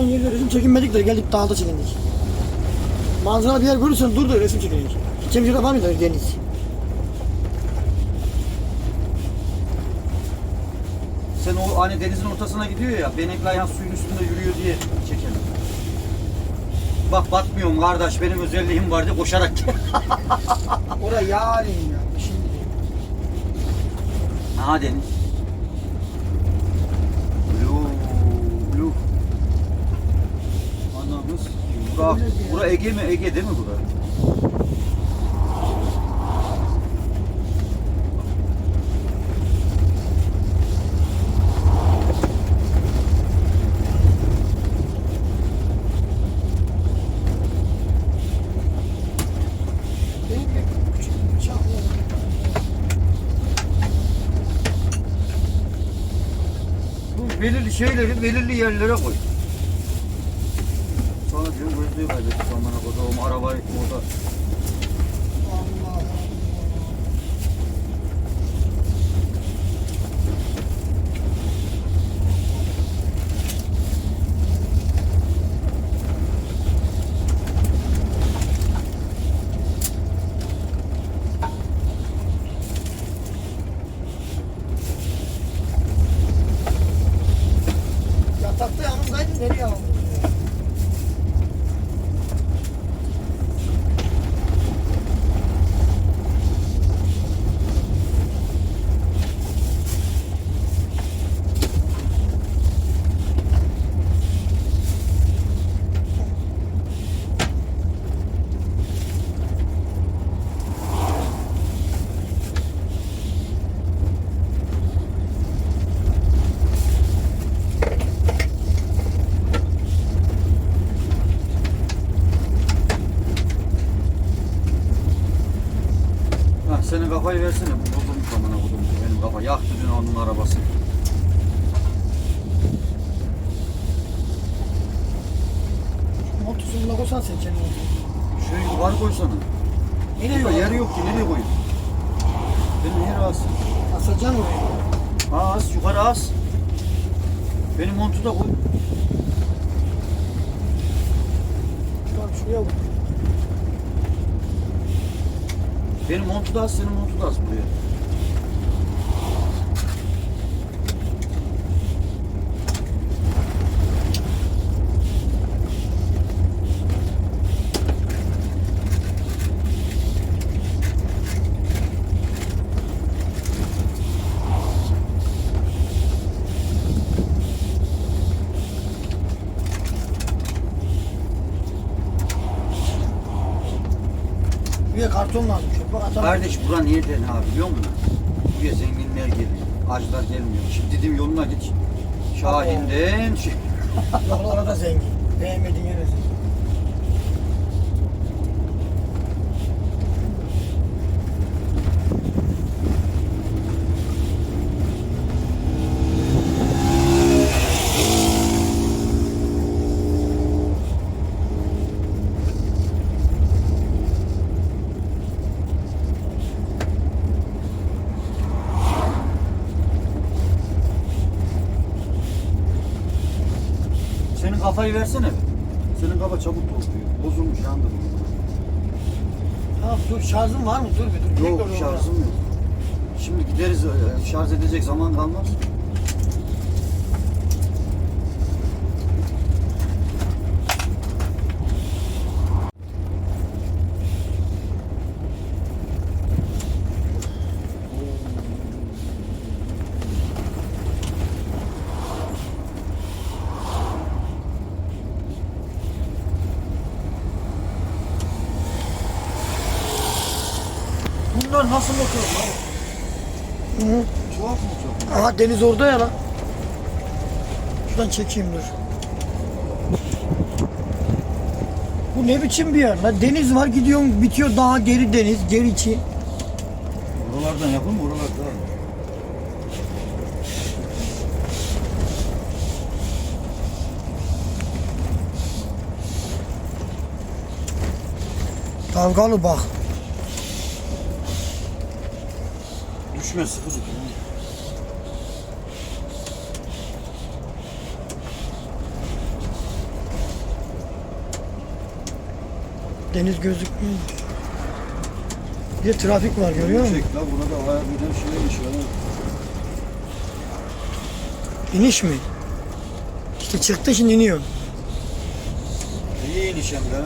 yerde resim çekinmedik de geldik dağda çekindik. Manzara bir yer görürsen dur da resim. Gideceğim yere var mıydı deniz? Sen o hani denizin ortasına gidiyor ya, benekli ayağın suyun üstünde yürüyor diye çekelim. Bak batmıyorum kardeş, benim özelliğim vardı koşarak gel. Orada yarın ya. Şimdi değil. Aha deniz. Bura, bura Ege mi? Ege değil mi bura? Bu belirli şeyleri belirli yerlere koy. Sonra diyor gözlüğü kaybettik amına koduğum arabayı orada. Allah Allah. Yatakta yanımdaydın nereye aldın? Ha, senin kafayı versene. Buldum amına koduğum. Benim kafa yaktı dün onun arabası. Motosunla koysan sen kendini. Şöyle yukarı koysana. Nereye Burada yok? yer yok ki nereye koyayım? Benim yeri az. Asacaksın oraya. Ha az yukarı az. Benim montu da koy. Tamam şuraya bak. Benim montu da az, senin montu da az buraya. Buraya karton lazım. Bak atalım. Kardeş bura niye tenha biliyor musun? Buraya zenginler geliyor. Hacılar gelmiyor. Şimdi dedim yoluna git. Şahin'den şey. Yok orada zengin. Beğenmediğin yere zengin. Senin kafayı versene. be. Senin kafa çabuk doluyor. Bozulmuş yandı bu. Tamam dur şarjın var mı? Dur bir dur. Yok Bekle orada. şarjım yok. Şimdi gideriz e, şarj edecek zaman kalmaz. Bunlar nasıl motor lan? Hı. Tuhaf motor. Aha deniz orada ya lan. Şuradan çekeyim dur. Bu ne biçim bir yer lan? Deniz var gidiyorsun bitiyor daha geri deniz geri içi. Buralardan yapın mı? Buralardan. Dalgalı bak. Düşme sıfır. Deniz gözükmüyor. Bir trafik var görüyor musun? Çek la burada bayağı bir de şey iniş var. İniş mi? İşte çıktı şimdi iniyor. İyi iniş hem de ha.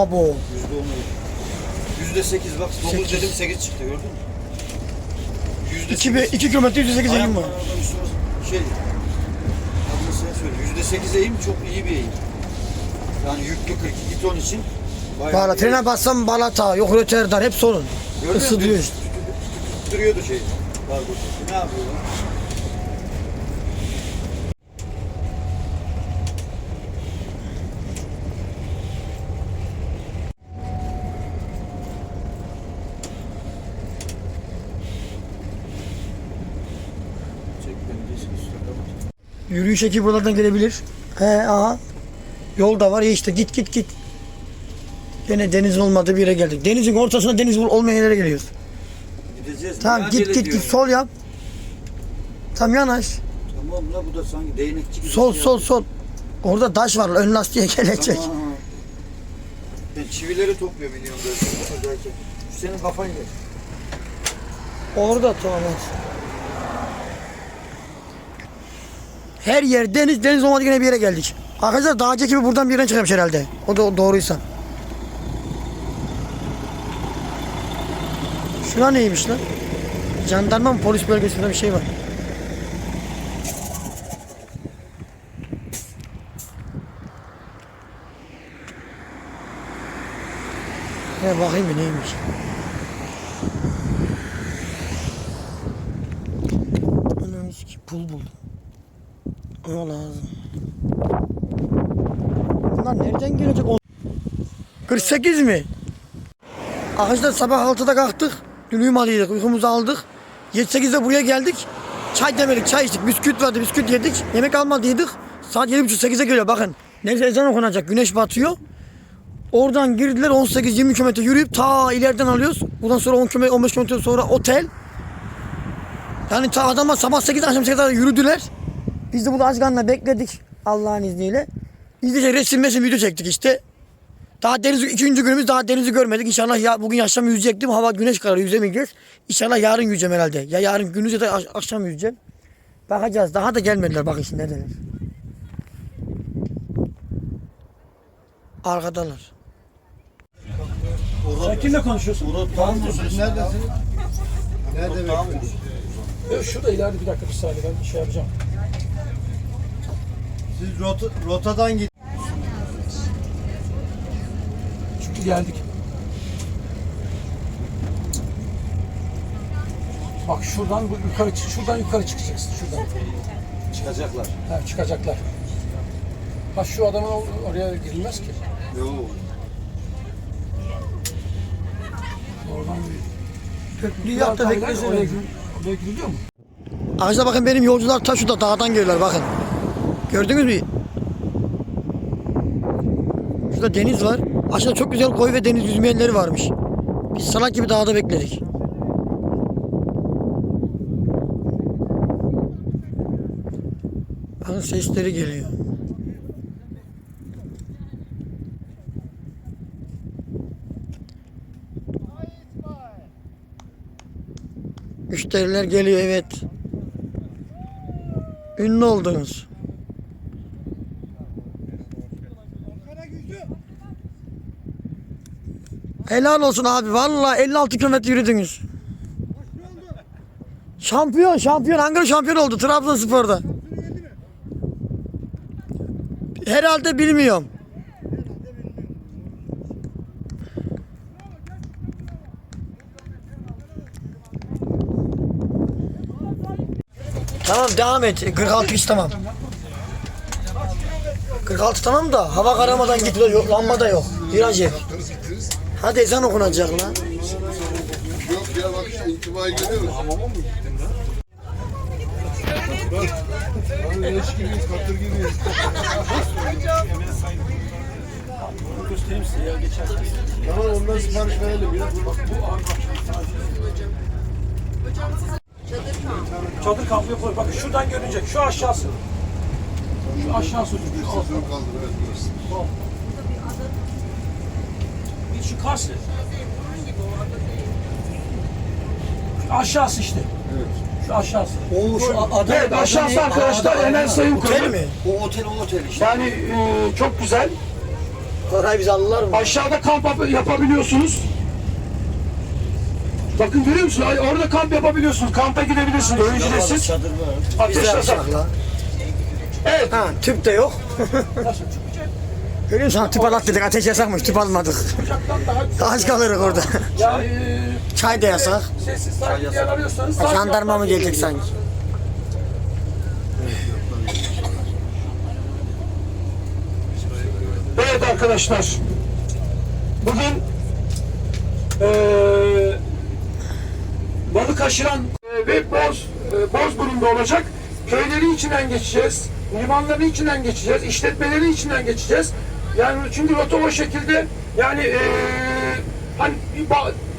Abo. Yüzde on. Yüzde sekiz bak dokuz Sekiz. dedim sekiz çıktı gördün mü? Yüzde 2, be, 2 kilometre 108 eğim var. Üstüne Şey, adını sen söyle. Yüzde sekiz eğim çok iyi bir eğim. Yani yüklü 42 ton için. bayağı Bağla iyi. trene bassam balata, yok röterdar hep sorun. Gördün mü? Isıtıyor işte. Şey. Kargo. Ne yapıyor lan? Çek beni de üstüne kapat. Yürüyüş ekibi buralardan gelebilir. He aha. Yol da var ya işte git git git. Gene denizin olmadığı bir yere geldik. Denizin ortasında deniz olmayan yere geliyoruz. Gideceğiz. Tamam git git git sol yap. Tam yanaş. Tamam la bu da sanki değnekçi gibi. Sol şey sol sol. Orada taş var ön lastiğe gelecek. Tamam. Ben çivileri topluyorum iniyorum böyle. Senin kafan yer. Orada tamam. hadi. Her yer deniz deniz olmadı yine bir yere geldik. Arkadaşlar dağcı gibi buradan bir yerden çıkmış herhalde. O da doğruysa. Şuna neymiş lan? Jandarma mı polis bölgesinde bir şey var. Ne bakayım neymiş. Ananı sikeyim pul buldum. Ona lazım. Bunlar nereden gelecek? O- 48 mi? Arkadaşlar sabah 6'da kalktık. Dün uyumadıydık. Uykumuzu aldık. 7-8'de buraya geldik. Çay demedik, çay içtik. Bisküvit vardı, bisküvit yedik. Yemek almadıydık. Saat 7.30-8'e geliyor bakın. Neyse ezan okunacak. Güneş batıyor. Oradan girdiler 18-20 kilometre yürüyüp ta ileriden alıyoruz. Bundan sonra 10 kilometre 15 kilometre sonra otel. Yani ta adamlar sabah 8 akşam 8 kadar yürüdüler. Biz de burada Azgan'la bekledik Allah'ın izniyle. Biz de resim resim video çektik işte. Daha deniz ikinci günümüz daha denizi görmedik. İnşallah ya bugün akşam yüzecektim. Hava güneş kararıyor yüzemeyeceğiz. İnşallah yarın yüzeceğim herhalde. Ya yarın gündüz ya da ak- akşam yüzeceğim. Bakacağız. Daha da gelmediler bakın şimdi neredeler. Arkadalar. Sen kimle konuşuyorsun? Murat tamam mısınız? Neredesin? Nerede tamam Ya şurada ileride bir dakika bir saniye ben şey yapacağım. Siz rota, rotadan git. Geldik. Bak şuradan bu yukarı çık, şuradan yukarı çıkacaksın şuradan. Çıkacaklar. Ha, çıkacaklar. Ha şu adamın or- oraya girilmez ki. Yok. Oradan Köprüyü yap da Oraya, oraya giriliyor mu? Arkadaşlar bakın benim yolcular ta şurada dağdan geliyorlar bakın. Gördünüz mü? Şurada deniz var. Aşağıda çok güzel koy ve deniz yüzmeyenleri varmış. Biz salak gibi dağda bekledik. Bakın sesleri geliyor. Müşteriler geliyor evet. Ünlü oldunuz. Helal olsun abi. Vallahi 56 kilometre yürüdünüz. Şampiyon, şampiyon. Ankara şampiyon oldu Trabzonspor'da. Herhalde bilmiyorum. Tamam devam et. 46 iş tamam. 46 tamam da hava karamadan gidiyor. Yok, lamba da yok. Viraj ev. Hadi ezan okunacak lan. Yok ya bak işte intibayı görüyor musun? Hamama mı gittin lan? Abi leş gibiyiz, katır gibiyiz. Tamam ondan sipariş verelim ya. Bak bu Çadır kampı yapılır. Bakın şuradan görünecek. Şu aşağısı. Şu aşağısı. Al. Sen kaldır evet burası. Bir şu Kars'ı. Şu aşağısı işte. Evet. Şu aşağısı. O şu adı Evet aşağısı arkadaşlar Enel Sayın Otel mi? O otel o otel işte. Yani e, çok güzel. Parayı bize alırlar mı? Aşağıda kamp yap- yapabiliyorsunuz. Bakın görüyor musun? Ay, Orada kamp yapabiliyorsunuz. Kampa gidebilirsiniz. Ücretsiz. Çadır var. Ateş Bize yasak. yapacak la. Evet. Ha tüp de yok. Nasıl? Görüyor musun? Tüp alak dedik ateş yasakmış tüp almadık. Aç kalırız orada. Yani e, Çay da yasak. sessiz sakin yer Jandarma mı gelecek sanki? Evet arkadaşlar. Bugün eee balık aşıran eee, ve boz eee, Bozburun'da olacak. Köylerin içinden geçeceğiz. Limanların içinden geçeceğiz. işletmelerin içinden geçeceğiz. Yani çünkü rota o şekilde yani eee hani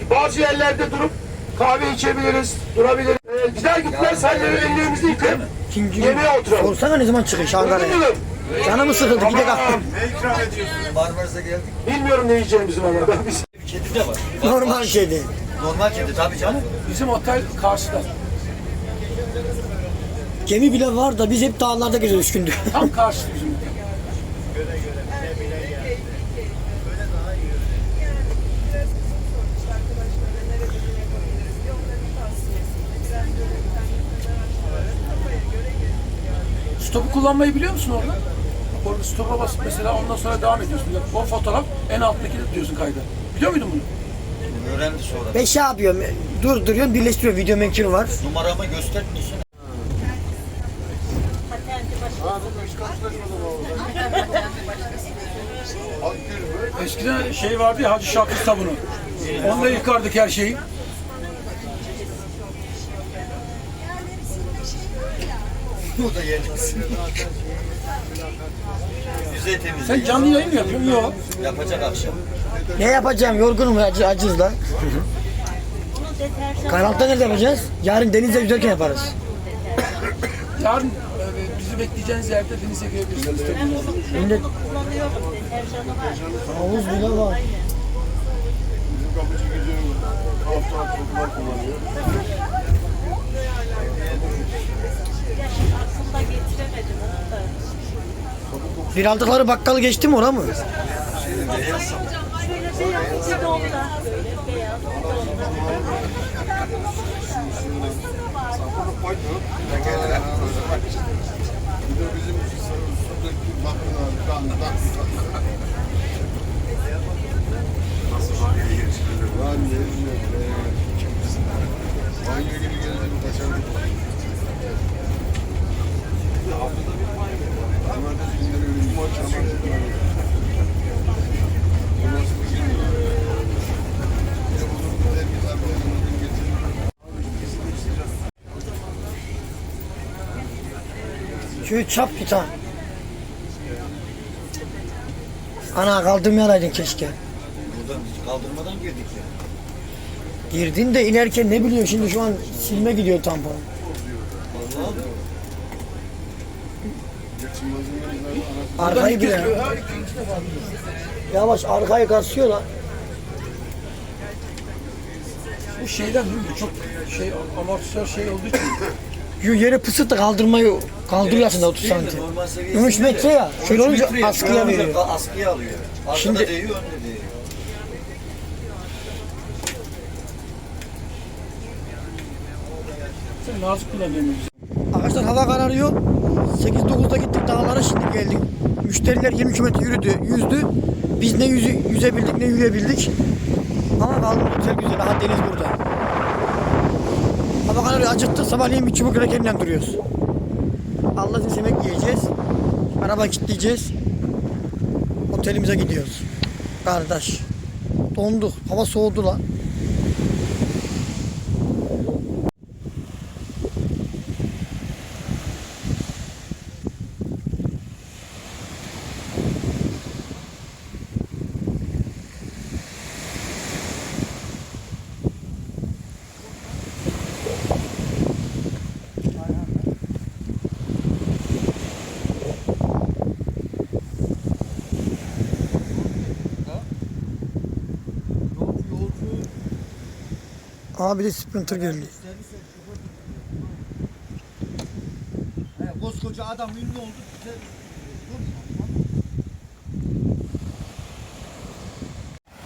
bazı yerlerde durup kahve içebiliriz, durabiliriz. Eee gider gitmez yeri ellerimizi yıkayıp İkinci yemeğe oturalım. Sorsana ne zaman çıkış Ankara'ya? Canımı sıkıldı gidek Tamam. aklım. Barbaros'a geldik. Bilmiyorum ne yiyeceğimizi valla. Ben biz, Bir kedi de var. Bak, Normal kedi. Normal kedi tabii canım. bizim otel karşıda. Gemi bile var da biz hep dağlarda geziyoruz üç gündür. Tam karşıda bizim Stopu kullanmayı biliyor musun orada? Orada stopa basıp mesela ondan sonra devam ediyorsun. O fotoğraf en alttaki de diyorsun kayda. Biliyor muydun bunu? Öğrendi sonra. Ben şey yapıyorum, durduruyorum, birleştiriyorum. Video menkiri var. Numaramı göstermiyorsun. Eskiden şey vardı ya Hacı Şakir sabunu. Onunla yıkardık her şeyi. O da. Yüzey temizliği. Sen canlı yayın mı yapıyorsun? Yok. Yapacak akşam. Ne yapacağım? Yorgunum acı, acız da. Karanlıkta nerede yapacağız? Yarın denizde yüzerken yaparız. Yarın e, bizi bekleyeceğiniz yerde denize girebilirsiniz. Şimdi kullanıyorum deterjanı var. havuz bile var. Bizim kapıcı gidiyor. Hafta hafta kullanıyor. Aslında getiremedim onu da. Bir aldıkları bakkalı geçti mi ona mı? Şöyle beyaz içi donda. Böyle beyaz Bir de bizim sudaki bakın abi. Kan, kan, kan. Lan ne bileyim, eee, Banyo gibi geldim kaçardık. Cumartesi günleri maç bir de. Şu çap git ha. Ana kaldığım yaraydın keşke. Buradan kaldırmadan girdik ya. Girdin de inerken ne biliyorsun şimdi şu an silme gidiyor tampon. Vallahi Arkayı bile. Yavaş arkayı kasıyor lan. Bu şeyden değil mi? Çok şey amortisör şey olduğu için. Şu yere pısıt da kaldırmayı kaldırıyor aslında 30 santim. normal seviyesi. 13 metre ya. Şöyle olunca askıya veriyor. Askıya alıyor. Arkada Şimdi- değiyor, önde değiyor. Sen nazik kullanıyorsun. Arkadaşlar hava kararıyor. 8-9'da gittik dağlara şimdi geldik. Müşteriler 20 km yürüdü, yüzdü. Biz ne yüzü, yüzebildik ne yürüyebildik. Ama kaldı güzel güzel. Aha deniz burada. Hava kararıyor acıktık. Sabahleyin bir çubuk rekenle duruyoruz. Allah yemek yiyeceğiz. Araba kilitleyeceğiz. Otelimize gidiyoruz. Kardeş. Donduk. Hava soğudu lan. Abi bir de Sprinter. He, koskoca adam ünlü oldu. Bize...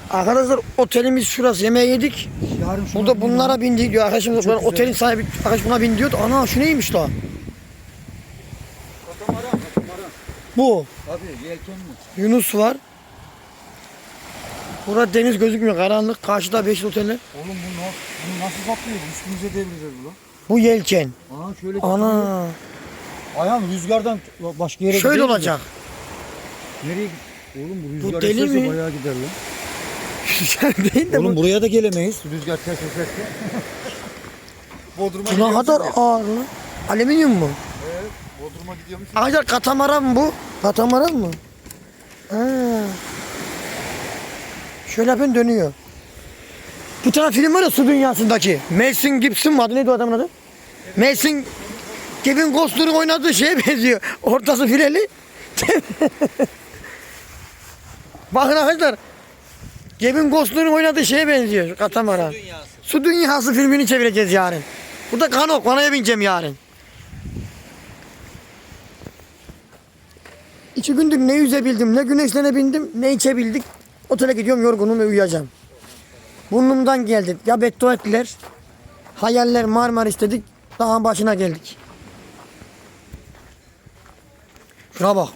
Arkadaşlar otelimiz şurası yemeğe yedik. Yarın şuna Burada bunlara bindik diyor arkadaşımız. Ben otelin sahibi arkadaş buna bin diyordu. Ana şu neymiş la? Katamaran, katamaran. Bu. Tabii yelken mi? Yunus var. Burada deniz gözükmüyor karanlık. Karşıda beş oteller. Oğlum bu, na- bunu nasıl saplıyor? Üstümüze devrilir bu lan. Bu yelken. Aa şöyle Ana. Ayağım rüzgardan başka yere Şöyle mi? olacak. Nereye? Oğlum bu rüzgar deli eserse mi? bayağı gider lan. Değil de Oğlum bu. buraya da gelemeyiz. Rüzgar ters eserse. Bodrum'a Bu ne kadar ağır lan. Alüminyum mu? Evet, Bodrum'a gidiyormuş. Arkadaşlar katamaran mı bu? Katamaran mı? Ha. Şöyle yapın dönüyor. Bir tane film var ya su dünyasındaki. Mason Gibson mı adı neydi o adamın adı? Mason Kevin Costner'ın oynadığı şeye benziyor. Ortası fileli. Bakın arkadaşlar. Kevin Costner'ın oynadığı şeye benziyor katamaran. Su dünyası. Su dünyası filmini çevireceğiz yarın. Burada kanok, kanaya bineceğim yarın. İki gündür ne yüzebildim, ne güneşlenebildim, ne içebildik. Otele gidiyorum yorgunum ve uyuyacağım. Burnumdan geldi. Ya beddua ettiler. Hayaller Marmaris dedik. Dağın başına geldik. Şuna bak.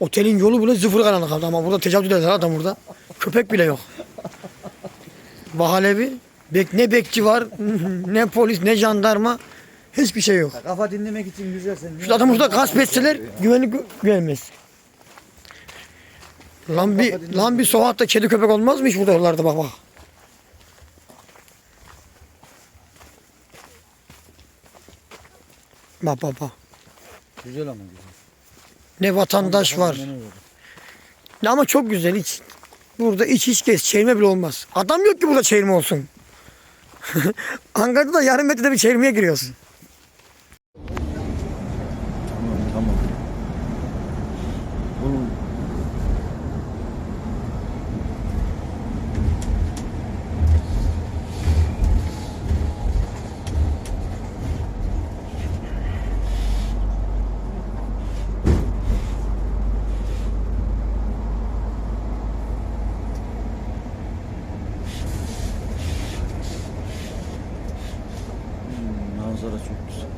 Otelin yolu bile sıfır karanlık kaldı ama burada tecavüz ederler adam burada. Köpek bile yok. Bahalevi. Bek, ne bekçi var, ne polis, ne jandarma. Hiçbir şey yok. Kafa dinlemek için güzel sen. Şu adam burada gasp etseler güvenlik gelmez. Lan bir, lan bir sokakta kedi köpek olmaz mı hiç burada yollarda bak bak. Bak bak bak. Güzel ama güzel. Ne vatandaş var. Ne ama çok güzel hiç. Burada iç iç gez. Çevirme bile olmaz. Adam yok ki burada çevirme olsun. Ankara'da da yarım metrede bir çevirmeye giriyorsun. Tamam tamam. Oğlum. Hmm, Manzara çok güzel.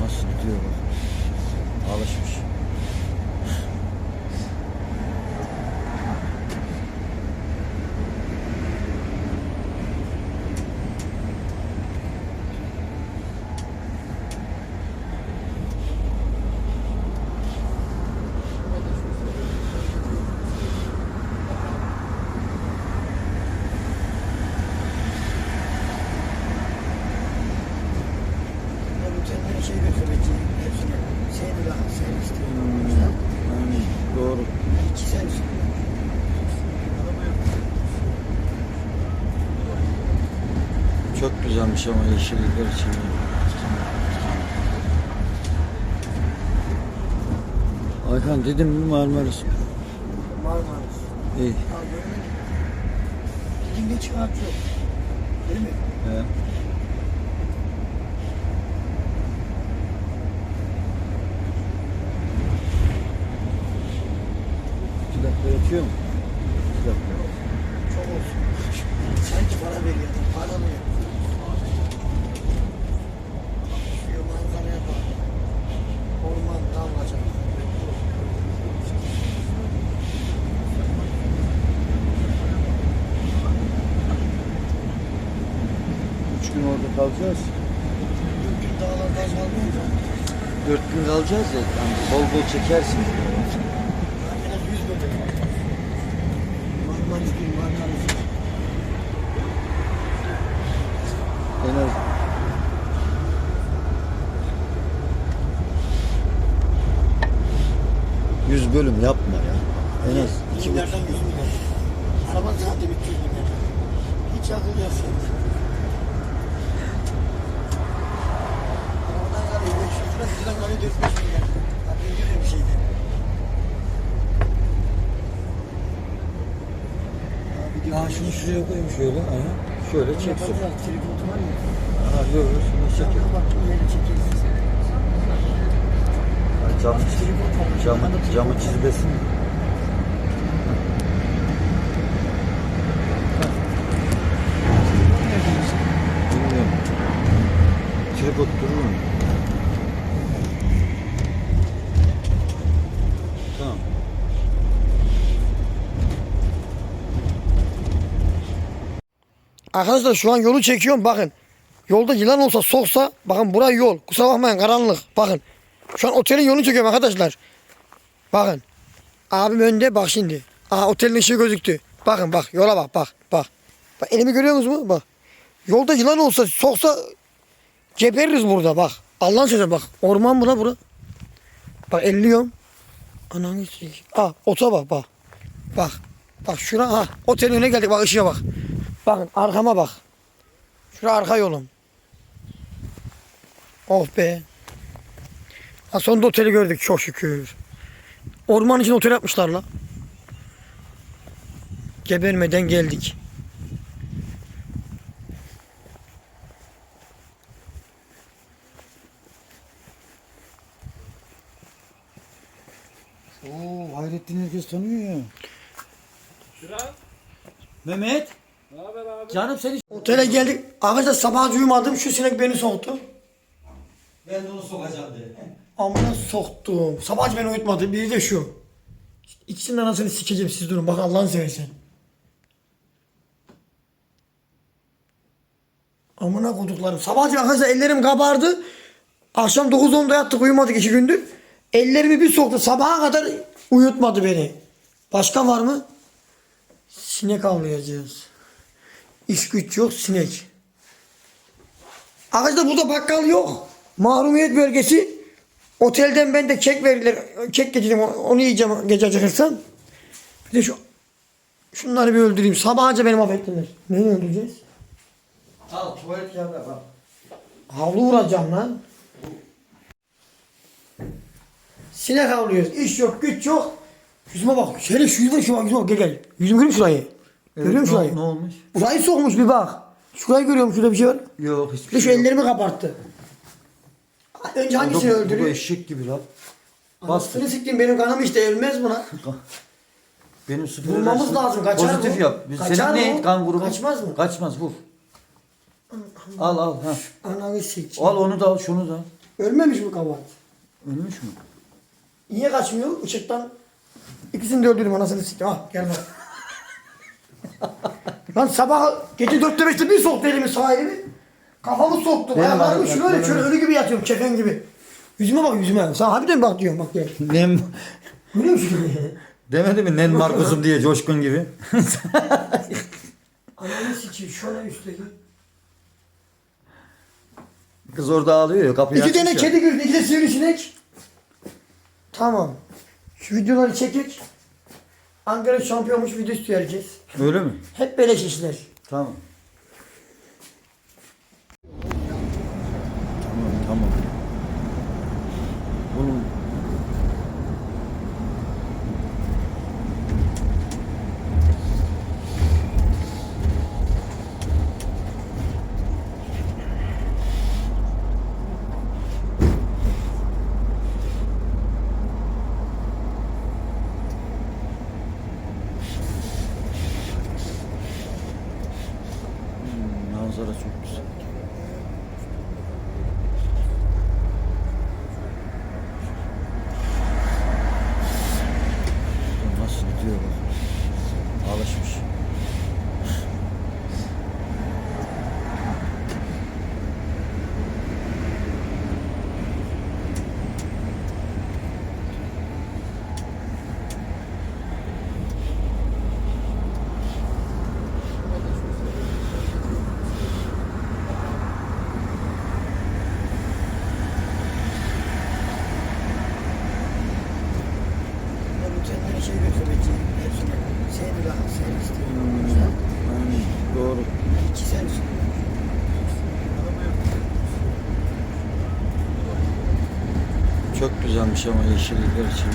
Nasıl gidiyor bak. Alışmış. Yani doğru. Çok güzelmiş ama yeşillikler için. Ayhan dedim mi Marmaris? Marmaris. İyi. Dilinde çıkartıyor. Değil mi? He. İki dakika yatıyor mu? İki dakika. Çok olsun. Sanki para veriyor. Para mı yok? Şu manzaraya bak. Orman, dağ olacak. Üç gün orada kalacağız. Bütün dağlar gaz kalmayınca. Kalacağız ya. Yani bol bol çekersin. En az 100 bölüm. Marmaris değil, Marmaris. En az Yüz bölüm yapma ya. En az iki 100 milyon. Araba zaten 300 milyon. Hiç akıl yok. sizden böyle dürtmüştüm yani. Şunu şuraya koymuş şöyle. Aha. Şöyle çeksin. Yapacağız. Şey tripod var ya. Aha görüyoruz. Şunu çekiyor. Bak ileri çekeriz. Camı, Bak, tripod var. camı, Arkada camı çizmesin. Arkadaşlar şu an yolu çekiyorum bakın. Yolda yılan olsa soksa bakın burası yol. Kusura bakmayın karanlık. Bakın. Şu an otelin yolunu çekiyorum arkadaşlar. Bakın. Abim önde bak şimdi. Aha otelin ışığı gözüktü. Bakın bak yola bak bak bak. Bak elimi görüyor musunuz mu? Bak. Yolda yılan olsa soksa gebeririz burada bak. Allah'ın sözü bak. Orman bura bura. Bak elliyorum. Ananı. Ah ota bak bak. Bak. Bak şura ha. Otelin önüne geldik bak ışığa bak. Bakın arkama bak. Şura arka yolum. Oh be. Ha sonunda oteli gördük çok şükür. Orman için otel yapmışlar la. Gebermeden geldik. Oo Hayrettin herkes tanıyor ya. Mehmet. Canım seni Otele geldik. Arkadaşlar sabah uyumadım. Şu sinek beni soktu. ben de onu sokacağım dedi. Amına soktum. Sabah beni uyutmadı. Biri de şu. İkisinin anasını sikeceğim siz durun. Bak Allah'ını seversen. Amına koduklarım. Sabahcı arkadaşlar ellerim kabardı. Akşam 9-10'da yattık uyumadık iki gündür. Ellerimi bir soktu. Sabaha kadar uyutmadı beni. Başka var mı? Sinek avlayacağız. İş güç yok sinek. Arkadaşlar burada bakkal yok. Mahrumiyet bölgesi. Otelden ben de kek verirler. Kek getirdim. Onu yiyeceğim gece acıkırsam. Bir de şu şunları bir öldüreyim. Sabahca beni mahvettiler. Neyi öldüreceğiz? Al tuvalet kağıdı al. Havlu vuracağım lan. Sinek avlıyoruz. İş yok, güç yok. Yüzüme bak. Şöyle şu yüzüme şu bak. Yüzüme bak. Gel gel. Yüzümü görüyor musun şurayı? görüyor musun ne, ne olmuş? Burayı sokmuş bir bak. Şurayı görüyor musun? Şurada bir şey var. Yok Bir hiçbir de şu şey yok. ellerimi kaparttı. Önce hangisini Bu da- Bu da öldürüyor? eşek gibi lan. Bastını siktim benim kanım işte ölmez buna. Benim sıfır Vurmamız enerjisi- lazım, kaçar Pozitif bu. yap. Biz- Kaçar Senin bu. ne kan grubun? Kaçmaz mı? Kaçmaz vur. Al al ha. Ananı sikeyim. Al onu da al şunu da. al. Ölmemiş bu kabahat. Ölmüş mü? Niye kaçmıyor? Işıktan ikisini de öldürdüm anasını siktim. Ah gel bak. Lan sabah gece dörtte beşte bir soktu elimi sağ elimi. Kafamı soktu. Benim Ayaklarımı adam- şöyle benim- şöyle ölü gibi yatıyorum kefen gibi. Yüzüme bak yüzüme. Sen harbiden bak diyorum bak gel. Nem Görüyor musun? demedi mi nen Markus'um diye coşkun gibi. Ananı sikeyim şöyle üstteki. Kız orada ağlıyor ya kapıyı İki tane açmış ya. kedi girdi, iki de sivrisinek. Tamam. Şu videoları çekik. Ankara şampiyonmuş videosu vereceğiz. Öyle mi? Hep beleş işler. Tamam. Tamam manzara çok. Nasıl gidiyor bak. Alışmış. Bu kendine şey götürecek. Hepsine. Seni daha servis Aynen, doğru. İki servis. Çok güzelmiş ama yeşillikler için.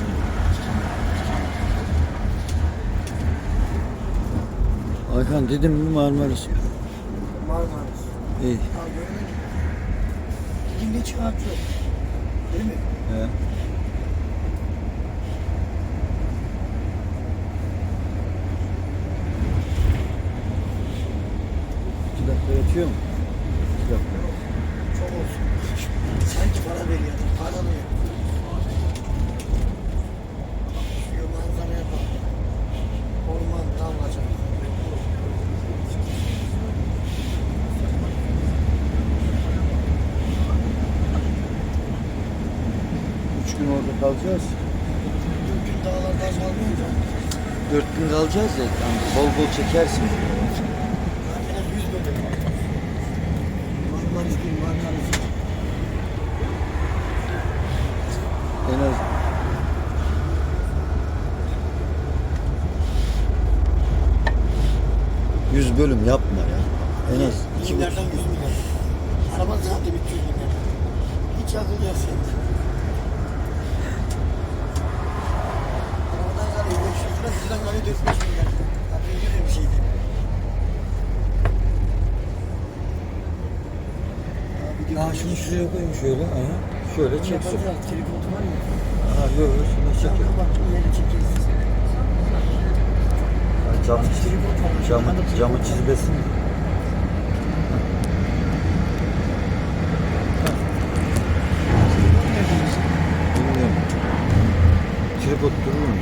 Ay Hakan dedim mi Marmaris? Marmaris. İyi. Dedim ne çıkartıyor? Değil mi? He. İki dakika yatıyor mu? İki dakika. Çok olsun. Sanki para veriyor. Para mı yok? Şu manzaraya bak. Orman, damlacak. Üç gün orada kalacağız. Bütün dağlardan kalmayınca. Dört gün kalacağız ya. Yani bol bol çekersin. En az 100 bölüm. Marmaris değil, Marmaris. En az Yüz bölüm yapma ya. En az iki buçuk. Milyardan 100 milyar. Araban zaten 300 milyar. Hiç akıl yok senin. Arabadan kalıyor 500 lira, bizden kalıyor 4-5 milyar. Akıl yok bir şey değil. Aa şunu şuraya koyayım şöyle. Aha. Şöyle. Yapacağız, tripod var ya. Aha yok yok şunu Sen çekin. kapat, yeri çekeriz. Camı, camı mi? Bilmiyorum. Tripod durur mu?